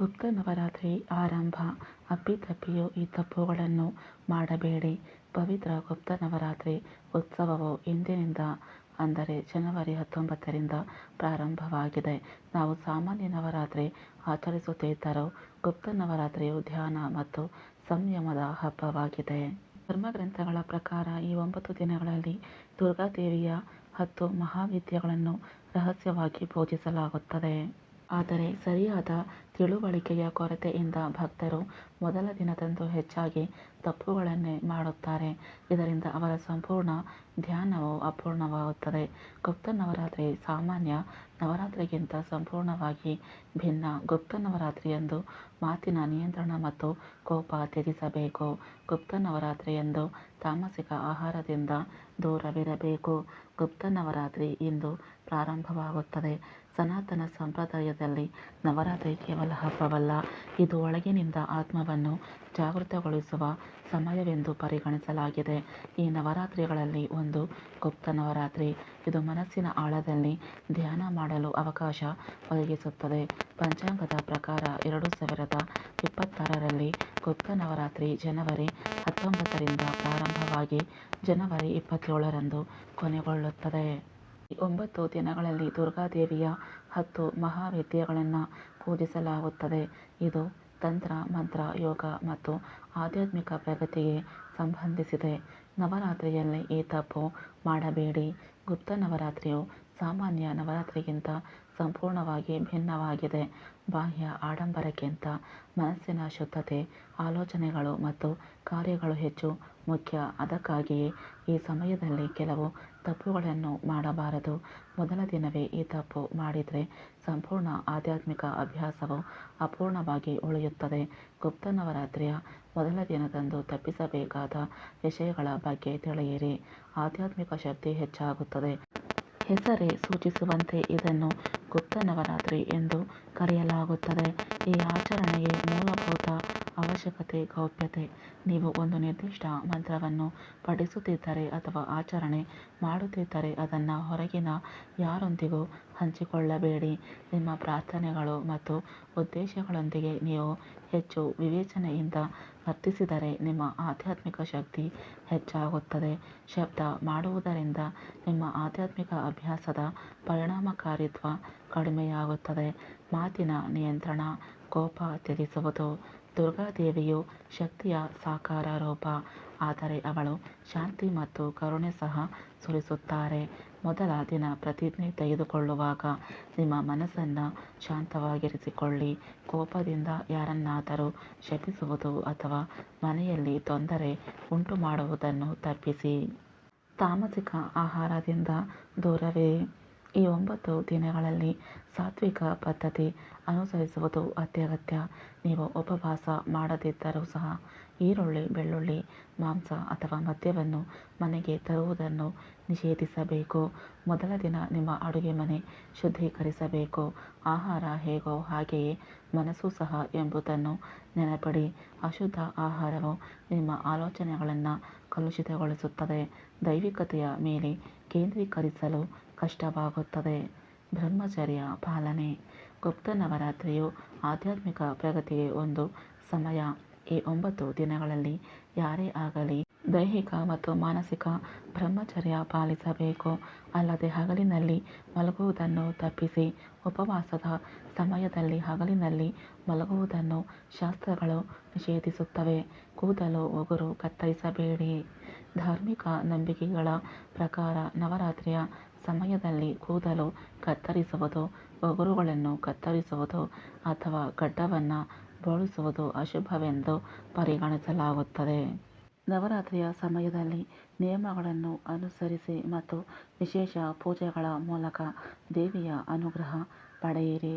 ಗುಪ್ತ ನವರಾತ್ರಿ ಆರಂಭ. ಅಪ್ಪಿತಪ್ಪಿಯೂ ಈ ತಪ್ಪುಗಳನ್ನು ಮಾಡಬೇಡಿ. ಪವಿತ್ರ ಗುಪ್ತ ನವರಾತ್ರಿ ಉತ್ಸವವು ಇಂದಿನಿಂದ ಅಂದರೆ ಜನವರಿ ಹತ್ತೊಂಬತ್ತರಿಂದ ಪ್ರಾರಂಭವಾಗಿದೆ. ನಾವು ಸಾಮಾನ್ಯ ನವರಾತ್ರಿ ಆಚರಿಸುತ್ತಿದ್ದರೂ ಗುಪ್ತ ನವರಾತ್ರಿಯು ಧ್ಯಾನ ಮತ್ತು ಸಂಯಮದ ಹಬ್ಬವಾಗಿದೆ. ಧರ್ಮಗ್ರಂಥಗಳ ಪ್ರಕಾರ ಈ ಒಂಬತ್ತು ದಿನಗಳಲ್ಲಿ ದುರ್ಗಾದೇವಿಯ ಹತ್ತು ಮಹಾವಿದ್ಯೆಗಳನ್ನು ರಹಸ್ಯವಾಗಿ ಪೂಜಿಸಲಾಗುತ್ತದೆ. ಆದರೆ ಸರಿಯಾದ ತಿಳುವಳಿಕೆಯ ಕೊರತೆಯಿಂದ ಭಕ್ತರು ಮೊದಲ ದಿನದಂದು ಹೆಚ್ಚಾಗಿ ತಪ್ಪುಗಳನ್ನೇ ಮಾಡುತ್ತಾರೆ. ಇದರಿಂದ ಅವರ ಸಂಪೂರ್ಣ ಧ್ಯಾನವು ಅಪೂರ್ಣವಾಗುತ್ತದೆ. ಗುಪ್ತ ನವರಾತ್ರಿ ಸಾಮಾನ್ಯ ನವರಾತ್ರಿಗಿಂತ ಸಂಪೂರ್ಣವಾಗಿ ಭಿನ್ನ ಗುಪ್ತ ನವರಾತ್ರಿಯಂದು ಮಾತಿನ ನಿಯಂತ್ರಣ ಮತ್ತು ಕೋಪ ತ್ಯಜಿಸಬೇಕು. ಗುಪ್ತ ನವರಾತ್ರಿಯಂದು ತಾಮಸಿಕ ಆಹಾರದಿಂದ ದೂರವಿರಬೇಕು. ಗುಪ್ತ ನವರಾತ್ರಿ ಇಂದು ಪ್ರಾರಂಭವಾಗುತ್ತದೆ. ಸನಾತನ ಸಂಪ್ರದಾಯದಲ್ಲಿ ನವರಾತ್ರಿ ಕೇವಲ ಹಬ್ಬವಲ್ಲ, ಇದು ಒಳಗಿನಿಂದ ಆತ್ಮವನ್ನು ಜಾಗೃತಗೊಳಿಸುವ ಸಮಯವೆಂದು ಪರಿಗಣಿಸಲಾಗಿದೆ. ಈ ನವರಾತ್ರಿಗಳಲ್ಲಿ ಒಂದು ಗುಪ್ತ ನವರಾತ್ರಿ. ಇದು ಮನಸ್ಸಿನ ಆಳದಲ್ಲಿ ಧ್ಯಾನ ಮಾಡಲು ಅವಕಾಶ ಒದಗಿಸುತ್ತದೆ. ಪಂಚಾಂಗದ ಪ್ರಕಾರ ಎರಡು ಸಾವಿರದ ಇಪ್ಪತ್ತಾರರಲ್ಲಿ ಗುಪ್ತ ನವರಾತ್ರಿ ಜನವರಿ ಹತ್ತೊಂಬತ್ತರಿಂದ ಪ್ರಾರಂಭವಾಗಿ ಜನವರಿ ಇಪ್ಪತ್ತೇಳರಂದು ಕೊನೆಗೊಳ್ಳುತ್ತದೆ. ಒಂಬತ್ತು ದಿನಗಳಲ್ಲಿ ದುರ್ಗಾದೇವಿಯ ಹತ್ತು ಮಹಾವಿದ್ಯೆಗಳನ್ನು ಪೂಜಿಸಲಾಗುತ್ತದೆ. ಇದು ತಂತ್ರ, ಮಂತ್ರ, ಯೋಗ ಮತ್ತು ಆಧ್ಯಾತ್ಮಿಕ ಪ್ರಗತಿಗೆ ಸಂಬಂಧಿಸಿದೆ. ನವರಾತ್ರಿಯಲ್ಲಿ ಈ ತಪ್ಪು ಮಾಡಬೇಡಿ. ಗುಪ್ತ ನವರಾತ್ರಿಯು ಸಾಮಾನ್ಯ ನವರಾತ್ರಿಗಿಂತ ಸಂಪೂರ್ಣವಾಗಿ ಭಿನ್ನವಾಗಿದೆ. ಬಾಹ್ಯ ಆಡಂಬರಕ್ಕಿಂತ ಮನಸ್ಸಿನ ಶುದ್ಧತೆ, ಆಲೋಚನೆಗಳು ಮತ್ತು ಕಾರ್ಯಗಳು ಹೆಚ್ಚು ಮುಖ್ಯ. ಅದಕ್ಕಾಗಿಯೇ ಈ ಸಮಯದಲ್ಲಿ ಕೆಲವು ತಪ್ಪುಗಳನ್ನು ಮಾಡಬಾರದು. ಮೊದಲ ದಿನವೇ ಈ ತಪ್ಪು ಮಾಡಿದರೆ ಸಂಪೂರ್ಣ ಆಧ್ಯಾತ್ಮಿಕ ಅಭ್ಯಾಸವು ಅಪೂರ್ಣವಾಗಿ ಉಳಿಯುತ್ತದೆ. ಗುಪ್ತ ನವರಾತ್ರಿಯ ಮೊದಲ ದಿನದಂದು ತಪ್ಪಿಸಬೇಕಾದ ವಿಷಯಗಳ ಬಗ್ಗೆ ತಿಳಿಯಿರಿ. ಆಧ್ಯಾತ್ಮಿಕ ಶಕ್ತಿ ಹೆಚ್ಚಾಗುತ್ತದೆ. ಹೆಸರೇ ಸೂಚಿಸುವಂತೆ ಇದನ್ನು ಗುಪ್ತ ನವರಾತ್ರಿ ಎಂದು ಕರೆಯಲಾಗುತ್ತದೆ. ಈ ಆಚರಣೆಗೆ ಮೂಲಭೂತ ಅವಶ್ಯಕತೆ, ಗೌಪ್ಯತೆ. ನೀವು ಒಂದು ನಿರ್ದಿಷ್ಟ ಮಂತ್ರವನ್ನು ಪಠಿಸುತ್ತಿದ್ದರೆ ಅಥವಾ ಆಚರಣೆ ಮಾಡುತ್ತಿದ್ದರೆ ಅದನ್ನು ಹೊರಗಿನ ಯಾರೊಂದಿಗೂ ಹಂಚಿಕೊಳ್ಳಬೇಡಿ. ನಿಮ್ಮ ಪ್ರಾರ್ಥನೆಗಳು ಮತ್ತು ಉದ್ದೇಶಗಳೊಂದಿಗೆ ನೀವು ಹೆಚ್ಚು ವಿವೇಚನೆಯಿಂದ ವರ್ತಿಸಿದರೆ ನಿಮ್ಮ ಆಧ್ಯಾತ್ಮಿಕ ಶಕ್ತಿ ಹೆಚ್ಚಾಗುತ್ತದೆ. ಶಬ್ದ ಮಾಡುವುದರಿಂದ ನಿಮ್ಮ ಆಧ್ಯಾತ್ಮಿಕ ಅಭ್ಯಾಸದ ಪರಿಣಾಮಕಾರಿತ್ವ ಕಡಿಮೆಯಾಗುತ್ತದೆ. ಮಾತಿನ ನಿಯಂತ್ರಣ, ಕೋಪ ತ್ಯಜಿಸುವುದು ದುರ್ಗಾದೇವಿಯು ಶಕ್ತಿಯ ಸಾಕಾರ ರೂಪ ಆದರೆ ಅವಳು ಶಾಂತಿ ಮತ್ತು ಕರುಣೆ ಸಹ ಸುರಿಸುತ್ತಾರೆ. ಮೊದಲ ದಿನ ಪ್ರತಿಜ್ಞೆ ತೆಗೆದುಕೊಳ್ಳುವಾಗ ನಿಮ್ಮ ಮನಸ್ಸನ್ನು ಶಾಂತವಾಗಿರಿಸಿಕೊಳ್ಳಿ. ಕೋಪದಿಂದ ಯಾರನ್ನಾದರೂ ಶಪಿಸುವುದು ಅಥವಾ ಮನೆಯಲ್ಲಿ ತೊಂದರೆ ಉಂಟುಮಾಡುವುದನ್ನು ತಪ್ಪಿಸಿ. ತಾಮಸಿಕ ಆಹಾರದಿಂದ ದೂರವೇ. ಈ ಒಂಬತ್ತು ದಿನಗಳಲ್ಲಿ ಸಾತ್ವಿಕ ಪದ್ಧತಿ ಅನುಸರಿಸುವುದು ಅತ್ಯಗತ್ಯ. ನೀವು ಉಪವಾಸ ಮಾಡದಿದ್ದರೂ ಸಹ ಈರುಳ್ಳಿ, ಬೆಳ್ಳುಳ್ಳಿ, ಮಾಂಸ ಅಥವಾ ಮದ್ಯವನ್ನು ಮನೆಗೆ ತರುವುದನ್ನು ನಿಷೇಧಿಸಬೇಕು. ಮೊದಲ ದಿನ ನಿಮ್ಮ ಅಡುಗೆ ಮನೆ ಶುದ್ಧೀಕರಿಸಬೇಕು. ಆಹಾರ ಹೇಗೋ ಹಾಗೆಯೇ ಮನಸ್ಸು ಸಹ ಎಂಬುದನ್ನು ನೆನಪಡಿ. ಅಶುದ್ಧ ಆಹಾರವು ನಿಮ್ಮ ಆಲೋಚನೆಗಳನ್ನು ಕಲುಷಿತಗೊಳಿಸುತ್ತದೆ. ದೈವಿಕತೆಯ ಮೇಲೆ ಕೇಂದ್ರೀಕರಿಸಲು ಕಷ್ಟವಾಗುತ್ತದೆ. ಬ್ರಹ್ಮಚರ್ಯ ಪಾಲನೆ. ಗುಪ್ತ ನವರಾತ್ರಿಯು ಆಧ್ಯಾತ್ಮಿಕ ಪ್ರಗತಿಗೆ ಒಂದು ಸಮಯ. ಈ ಒಂಬತ್ತು ದಿನಗಳಲ್ಲಿ ಯಾರೇ ಆಗಲಿ ದೈಹಿಕ ಮತ್ತು ಮಾನಸಿಕ ಬ್ರಹ್ಮಚರ್ಯ ಪಾಲಿಸಬೇಕು. ಅಲ್ಲದೆ ಹಗಲಿನಲ್ಲಿ ಮಲಗುವುದನ್ನು ತಪ್ಪಿಸಿ ಉಪವಾಸದ ಸಮಯದಲ್ಲಿ ಹಗಲಿನಲ್ಲಿ ಮಲಗುವುದನ್ನು ಶಾಸ್ತ್ರಗಳು ನಿಷೇಧಿಸುತ್ತವೆ. ಕೂದಲು ಉಗುರು ಕತ್ತರಿಸಬೇಡಿ. ಧಾರ್ಮಿಕ ನಂಬಿಕೆಗಳ ಪ್ರಕಾರ ನವರಾತ್ರಿಯ ಸಮಯದಲ್ಲಿ ಕೂದಲು ಕತ್ತರಿಸುವುದು, ಉಗುರುಗಳನ್ನು ಕತ್ತರಿಸುವುದು ಅಥವಾ ಗಡ್ಡವನ್ನು ಬೋಳಿಸುವುದು ಅಶುಭವೆಂದು ಪರಿಗಣಿಸಲಾಗುತ್ತದೆ. ನವರಾತ್ರಿಯ ಸಮಯದಲ್ಲಿ ನಿಯಮಗಳನ್ನು ಅನುಸರಿಸಿ ಮತ್ತು ವಿಶೇಷ ಪೂಜೆಗಳ ಮೂಲಕ ದೇವಿಯ ಅನುಗ್ರಹ ಪಡೆಯಿರಿ.